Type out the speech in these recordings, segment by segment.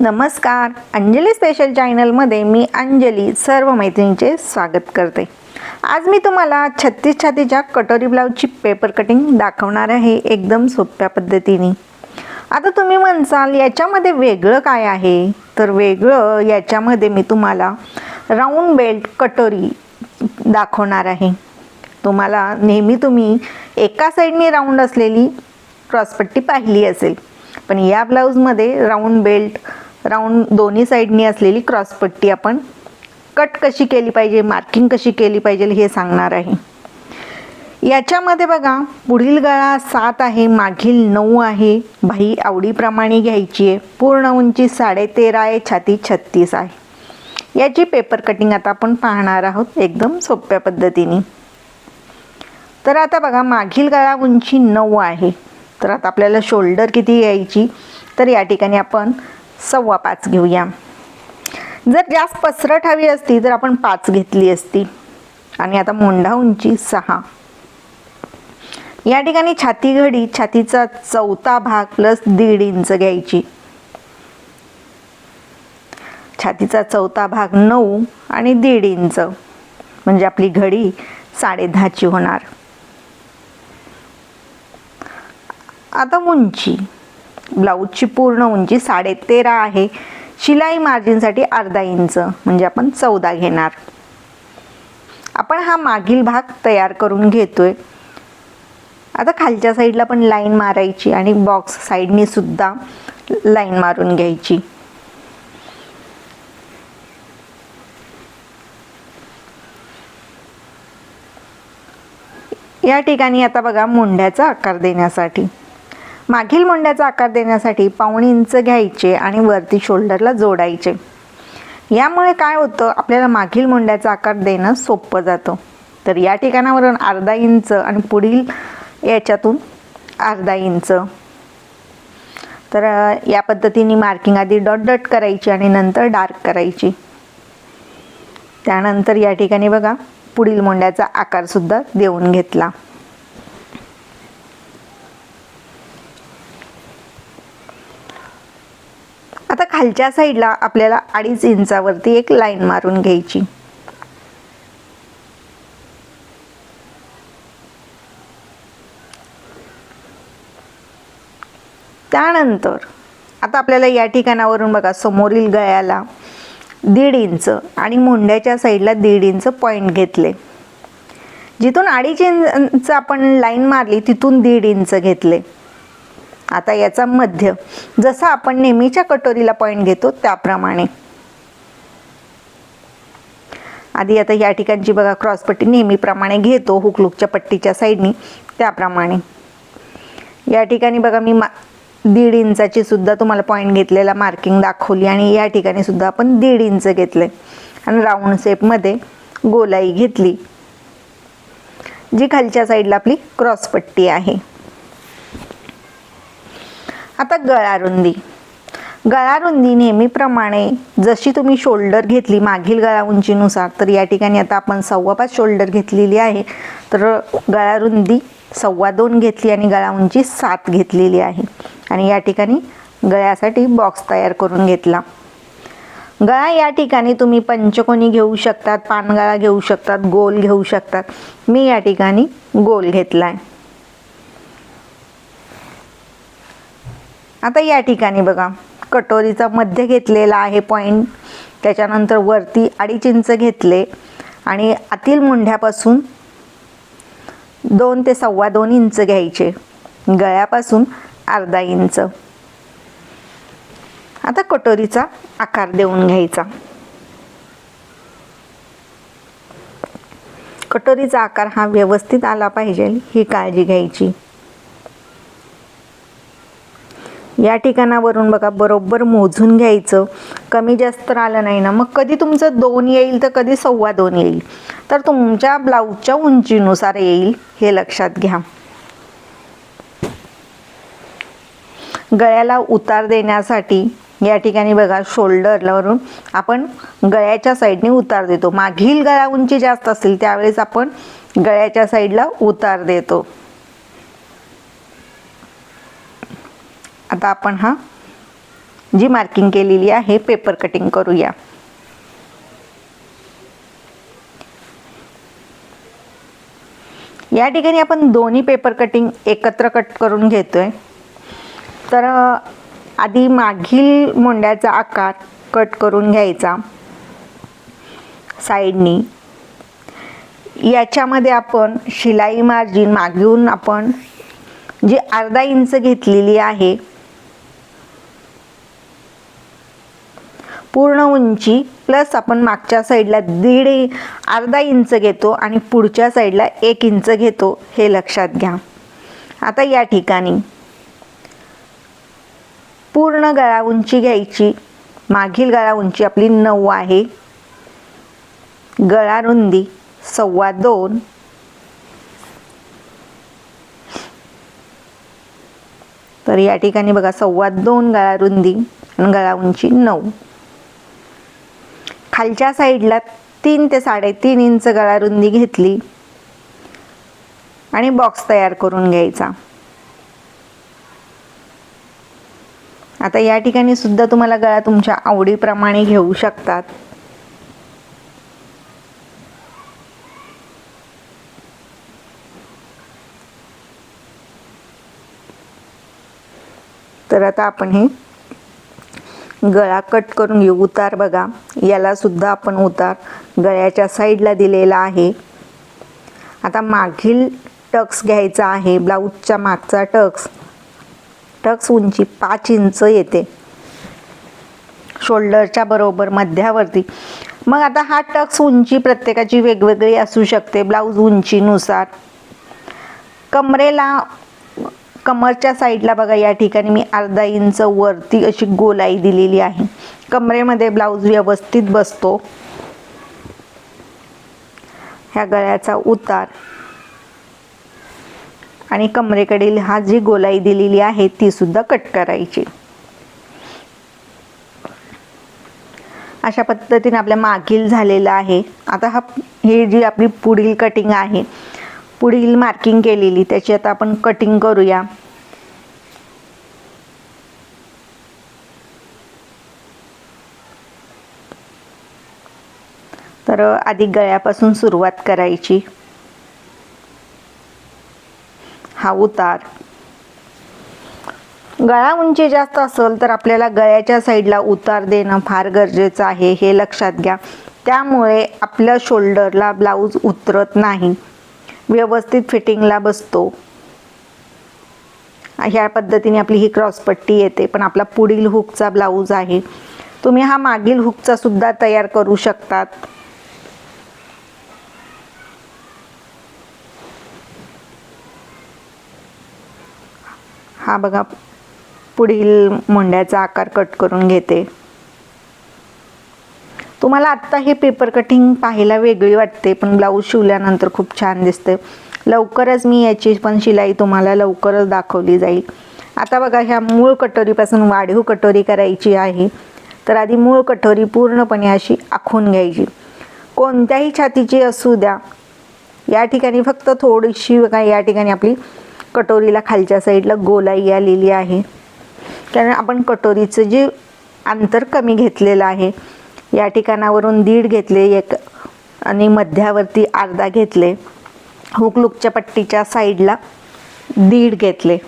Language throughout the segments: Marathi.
नमस्कार. अंजली स्पेशल चॅनलमध्ये मी अंजली सर्व मैत्रिणींचे स्वागत करते. आज मी तुम्हाला छत्तीस छातीच्या कटोरी ब्लाऊजची पेपर कटिंग दाखवणार आहे एकदम सोप्या पद्धतीने. आता तुम्ही म्हणसाल याच्यामध्ये वेगळं काय आहे? तर वेगळं याच्यामध्ये मी तुम्हाला राऊंड बेल्ट कटोरी दाखवणार आहे. तुम्हाला नेहमी तुम्ही एका साईडने राऊंड असलेली क्रॉसपट्टी पाहिली असेल पण या ब्लाऊजमध्ये राऊंड बेल्ट राऊंड दोन्ही साईडनी असलेली क्रॉसपट्टी आपण कट कशी केली पाहिजे मार्किंग कशी केली पाहिजे हे सांगणार आहे. याच्यामध्ये बघा पुढील गळा सात आहे मागील नऊ आहे. बाही आवडीप्रमाणे घ्यायची आहे. पूर्ण उंची साडे तेरा आहे छाती छत्तीस आहे. याची पेपर कटिंग आता आपण पाहणार आहोत एकदम सोप्या पद्धतीने. तर आता बघा मागील गळा उंची नऊ आहे. तर आता आपल्याला शोल्डर किती यायची? तर या ठिकाणी आपण सव्वा पाच घेऊया. जर जास्त पसरट हवी असती तर आपण पाच घेतली असती. आणि आता मोंढा उंची सहा. या ठिकाणी छाती घडी छातीचा चौथा भाग प्लस दीड इंच घ्यायची. छातीचा चौथा भाग नऊ आणि दीड इंच. म्हणजे आपली घडी साडे दहाची होणार. आता उंची. ब्लाऊजची पूर्ण उंची साडे तेरा आहे. शिलाई मार्जिनसाठी अर्धा इंच म्हणजे आपण चौदा घेणार. आपण हा मागील भाग तयार करून घेतोय. आता खालच्या साईडला पण लाईन मारायची आणि बॉक्स साईडनी सुद्धा लाईन मारून घ्यायची. या ठिकाणी आता बघा मुंड्याचा आकार देण्यासाठी. मागील मुंड्याचा आकार देण्यासाठी पाऊण इंच घ्यायचे आणि वरती शोल्डरला जोडायचे. यामुळे काय होतं? आपल्याला मागील मुंड्याचा आकार देणं सोपं जातं. तर या ठिकाणावरून अर्धा इंच आणि पुढील याच्यातून अर्धा इंच. तर या पद्धतीने मार्किंग आधी डॉट डॉट करायची आणि नंतर डार्क करायची. त्यानंतर या ठिकाणी बघा पुढील मोंड्याचा आकारसुद्धा देऊन घेतला. आता खालच्या साईडला आपल्याला अडीच इंचावरती एक लाईन मारून घ्यायची. त्यानंतर आता आपल्याला या ठिकाणावरून बघा समोरील गळ्याला दीड इंच आणि मुंड्याच्या साईडला दीड इंच पॉईंट घेतले. जिथून अडीच इंच आपण लाईन मारली तिथून दीड इंच घेतले. आता याचा मध्य. जसा आपण नेहमीच्या कटोरीला पॉईंट घेतो त्याप्रमाणे. आधी आता या ठिकाणची बघा क्रॉसपट्टी नेहमीप्रमाणे घेतो हुकलुकच्या पट्टीच्या साईडनी त्याप्रमाणे. या ठिकाणी बघा मी मा दीड इंचाची सुद्धा तुम्हाला पॉईंट घेतलेला मार्किंग दाखवली आणि या ठिकाणी सुद्धा आपण दीड इंच घेतले आणि राऊंड शेपमध्ये गोलाई घेतली. जी खालच्या साईडला आपली क्रॉसपट्टी आहे. आता गळा रुंदी गळा रुंदी नेहमीप्रमाणे जशी तुम्ही शोल्डर घेतली मागील गळा उंचीनुसार तर या ठिकाणी आता आपण सव्वा पाच शोल्डर घेतलेली आहे तर गळा रुंदी सव्वा दोन घेतली आणि गळा उंची सात घेतलेली आहे. आणि या ठिकाणी गळ्यासाठी बॉक्स तयार करून घेतला. गळा या ठिकाणी तुम्ही पंचकोनी घेऊ शकतात पानगळा घेऊ शकतात गोल घेऊ शकतात. मी या ठिकाणी गोल घेतला आहे आता या ठिकाणी बघा कटोरीचा मध्य घेतलेला आहे पॉईंट त्याच्यानंतर वरती अडीच इंच घेतले आणि आतील मुंढ्यापासून दोन ते सव्वा दोन इंच घ्यायचे. गळ्यापासून अर्धा इंच. आता कटोरीचा आकार देऊन घ्यायचा. कटोरीचा आकार हा व्यवस्थित आला पाहिजे ही काळजी घ्यायची. या ठिकाणावरून बघा बरोबर मोजून घ्यायचं. कमी जास्त आलं नाही ना. मग कधी तुमचं दोन येईल तर कधी सव्वा दोन येईल? तर तुमच्या ब्लाऊजच्या उंचीनुसार येईल हे लक्षात घ्या. गळ्याला उतार देण्यासाठी या ठिकाणी बघा शोल्डरवरून आपण गळ्याच्या साईडने उतार देतो. मागील गळा उंची जास्त असेल त्यावेळेस आपण गळ्याच्या साईडला उतार देतो. आता आपण हा जी मार्किंग केलेली आहे पेपर कटिंग करूया. या ठिकाणी आपण दोन्ही पेपर कटिंग एकत्र कट करून घेतोय. तर आधी मागील मोंड्याचा आकार कट करून घ्यायचा. साईडनी. याच्यामध्ये आपण शिलाई मार्जिन मागून आपण जी अर्धा इंच घेतलेली आहे पूर्ण उंची प्लस आपण मागच्या साईडला दीड अर्धा इंच घेतो आणि पुढच्या साईडला एक इंच घेतो हे लक्षात घ्या. आता या ठिकाणी. पूर्ण गळा उंची घ्यायची. मागील गळा उंची आपली नऊ आहे. गळा रुंदी सव्वा दोन. तर या ठिकाणी बघा सव्वा दोन गळा रुंदी आणि गळा उंची नऊ. खालच्या साईडला तीन ते साडेतीन इंच गळा रुंदी घेतली आणि बॉक्स तयार करून घ्यायचा. आता या ठिकाणी सुद्धा तुम्हाला गळा तुमच्या आवडीप्रमाणे घेऊ शकतात. तर आता आपण हे गळा कट करून घेऊ. उतार बघा. याला सुद्धा आपण उतार. गळ्याच्या साईडला दिलेला आहे. आता मागील टक्स घ्यायचा आहे. ब्लाऊजच्या मागचा टक्स. टक्स उंची पाच इंच येते. शोल्डरच्या बरोबर मध्यावरती. मग आता हा टक्स उंची प्रत्येकाची वेगवेगळी असू शकते. ब्लाऊज उंचीनुसार. कमरेला कमरच्या साईडला बघा या ठिकाणी मी अर्धा इंच वरती अशी गोलाई दिलेली आहे. कमरेमध्ये ब्लाऊज व्यवस्थित बसतो. ह्या गळ्याचा उतार. आणि कमरेकडील हा जी गोलाई दिलेली आहे ती सुद्धा कट करायची. अशा पद्धतीने आपल्या मागील झालेलं आहे. आता हा ही जी आपली पुढील कटिंग आहे पुढील मार्किंग केलेली. त्याची आता आपण कटिंग करूया. तर आधी गळ्यापासून सुरुवात करायची. हा उतार. गळा उंची जास्त असेल तर आपल्याला गळ्याच्या साईडला उतार देणं फार गरजेचं आहे हे लक्षात घ्या. त्यामुळे आपल्या शोल्डरला ब्लाऊज उतरत नाही. व्यवस्थित फिटिंगला बसतो. ह्या पद्धतीने आपली ही क्रॉसपट्टी येते पण आपला पुढील हुकचा ब्लाऊज आहे. तुम्ही हा मागील हुकचा सुद्धा तयार करू शकतात. हा बघा पुढील मुंड्याचा आकार कट करून घेते. तुम्हाला आत्ता हे पेपर कटिंग पाहायला वेगळी वाटते पण ब्लाऊज शिवल्यानंतर खूप छान दिसते लवकरच मी याची पण शिलाई तुम्हाला लवकरच दाखवली जाईल. आता बघा ह्या मूळ कटोरीपासून वाढीव कटोरी करायची आहे. तर आधी मूळ कटोरी पूर्णपणे अशी आखून घ्यायची. कोणत्याही छातीची असू द्या या ठिकाणी फक्त थोडीशी बघा या ठिकाणी आपली कटोरीला खालच्या साईडला गोलाई आलेली आहे. कारण आपण कटोरीचं जे अंतर कमी घेतलेलं आहे या ठिकाणावरून दीड घेतले एक आणि मध्यावरती अर्धा घेतले. हुक लुकच्या पट्टीच्या साईडला दीड घेतले.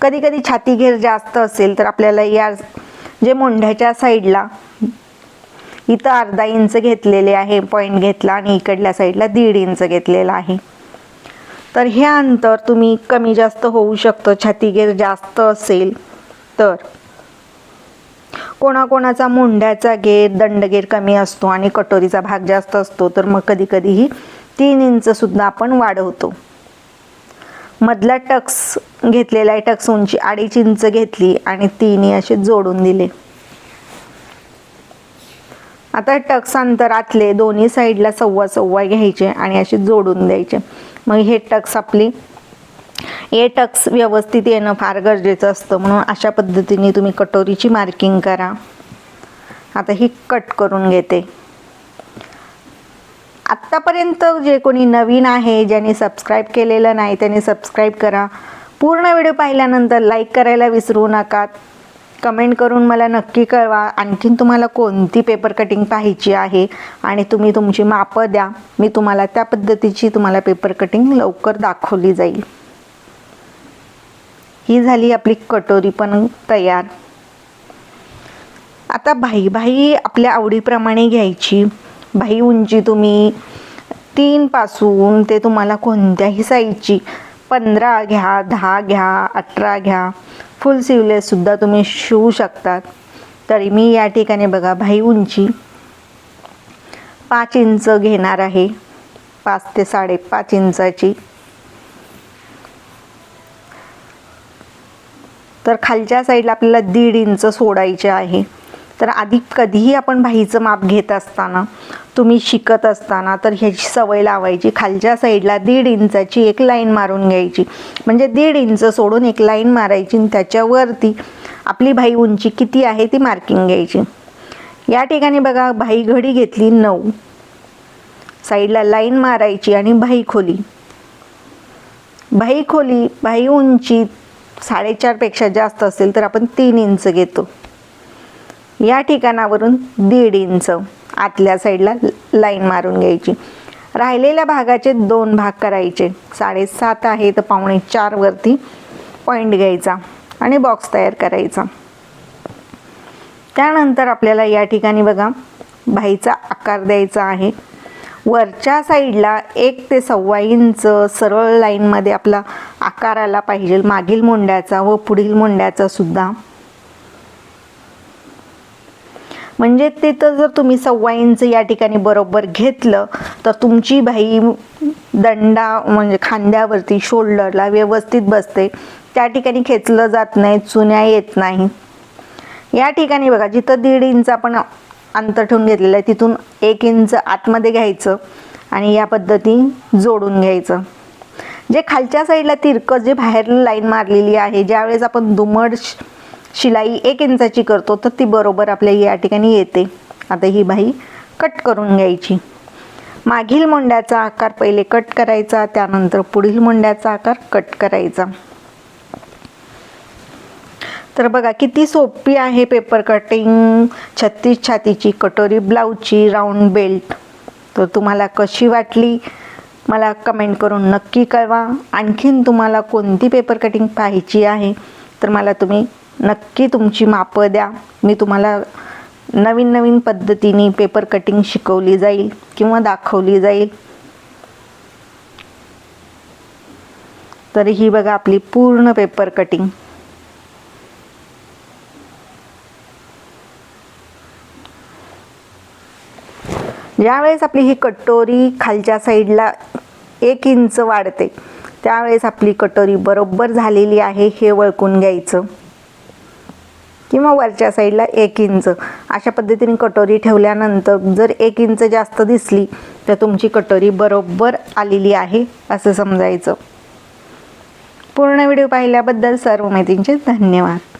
कधी कधी छाती घेर जास्त असेल तर आपल्याला या जे मोंढ्याच्या साईडला इथं अर्धा इंच घेतलेले आहे पॉईंट घेतला आणि इकडल्या साईडला दीड इंच घेतलेला आहे. तर हे अंतर तुम्ही कमी जास्त होऊ शकतं छातीगेर जास्त असेल तर. कोणाकोणाचा मुंड्याचा घेर दंडगेर कमी असतो आणि कटोरीचा भाग जास्त असतो तर मग कधी कधीही तीन इंच सुद्धा आपण वाढवतो. मधला टक्स घेतलेला आहे टक्स उंची अडीच इंच घेतली आणि तिन्ही असे जोडून दिले. आता टक्स अंतरातले दोन्ही साईडला सव्वा सव्वा घ्यायचे आणि असे जोडून द्यायचे. मग हे टक्स आपली ए टक्स व्यवस्थित येणं फार गरजेचं असतं. म्हणून अशा पद्धतीने तुम्ही कटोरीची मार्किंग करा. आता ही कट करून घेते. आत्तापर्यंत जे कोणी नवीन आहे ज्यांनी सबस्क्राईब केलेलं नाही त्यांनी सबस्क्राईब करा. पूर्ण व्हिडिओ पाहिल्यानंतर लाईक करायला विसरू नका. कमेंट करून मला नक्की कळवा. आणखीन तुम्हाला कोणती पेपर कटिंग पाहिजे आहे आणि तुम्ही तुमची मापं द्या. मी तुम्हाला त्या पद्धतीची तुम्हाला पेपर कटिंग लवकर दाखवली जाईल. ही झाली आपली कटोरी पण तयार. आता भाई भाई आपल्या आवडीप्रमाणे घ्यायची. भाई उंची तुम्ही तीनपासून ते तुम्हाला कोणत्याही साईजची पंधरा घ्या दहा घ्या अठरा घ्या. फुल सिवलेससुद्धा तुम्ही शिवू शकतात. तरी मी या ठिकाणी बघा भाई उंची पाच इंच घेणार आहे. पाच ते साडेपाच इंचाची. तर खालच्या साईडला आपल्याला दीड इंच सोडायचे आहे. तर आधी कधीही आपण भाईचं माप घेत असताना तुम्ही शिकत असताना तर ह्याची सवय लावायची. खालच्या साईडला दीड इंचाची एक लाईन मारून घ्यायची. म्हणजे दीड इंच सोडून एक लाईन मारायची आणि त्याच्यावरती आपली भाई उंची किती आहे ती मार्किंग घ्यायची. या ठिकाणी बघा भाई घडी घेतली नऊ. साईडला लाईन मारायची आणि भाई खोली. भाई खोली भाई उंची साडेचारपेक्षा जास्त असेल तर आपण तीन इंच घेतो. या ठिकाणावरून दीड इंच आतल्या साईडला लाईन मारून घ्यायची. राहिलेल्या भागाचे दोन भाग करायचे. साडेसात आहे तर पावणे चारवरती पॉईंट घ्यायचा आणि बॉक्स तयार करायचा. त्यानंतर आपल्याला या ठिकाणी बघा भाईचा आकार द्यायचा आहे. वरच्या साईडला एक ते सव्वा इंच सरळ लाईनमध्ये आपला आकार आला पाहिजे. मागील मुंड्याचा व पुढील मुंड्याचा सुद्धा. म्हणजे तिथं जर तुम्ही सव्वा इंच या ठिकाणी बरोबर घेतलं तर तुमची बाई दंडा म्हणजे खांद्यावरती शोल्डरला व्यवस्थित बसते. त्या ठिकाणी खेचलं जात नाही चुन्या येत नाही. या ठिकाणी बघा जिथं दीड इंच आपण अंतर ठेवून घेतलेलं आहे. तिथून एक इंच आतमध्ये घ्यायचं आणि या पद्धती जोडून घ्यायचं. जे खालच्या साईडला तिरकं जे बाहेर लाईन मारलेली आहे ज्यावेळेस आपण दुमड शिलाई एक इंचाची करतो तर ती बरोबर आपल्या या ठिकाणी येते. आता ही बाई कट करून घ्यायची. मागील मुंड्याचा आकार पहिले कट करायचा त्यानंतर पुढील मुंड्याचा आकार कट करायचा. तर बघा किती सोपी आहे पेपर कटिंग छत्तीस छातीची कटोरी ब्लाऊजची राऊंड बेल्ट तर तुम्हाला कशी वाटली? मला कमेंट करून नक्की कळवा. आणखीन तुम्हाला कोणती पेपर कटिंग पाहायची आहे तर मला तुम्ही नक्की तुमची मापं द्या. मी तुम्हाला नवीन नवीन पद्धतीने पेपर कटिंग शिकवली जाईल किंवा दाखवली जाईल. तर ही बघा आपली पूर्ण पेपर कटिंग ज्यावेळेस आपली ही कटोरी खालच्या साईडला एक इंच वाढते त्यावेळेस आपली कटोरी बरोबर झालेली आहे हे वळकून घ्यायचं. किंवा वरच्या साईडला एक इंच. अशा पद्धतीने कटोरी ठेवल्यानंतर जर एक इंच जास्त दिसली तर तुमची कटोरी बरोबर आलेली आहे असं समजायचं. पूर्ण व्हिडिओ पाहिल्याबद्दल सर्व माहितींचे धन्यवाद.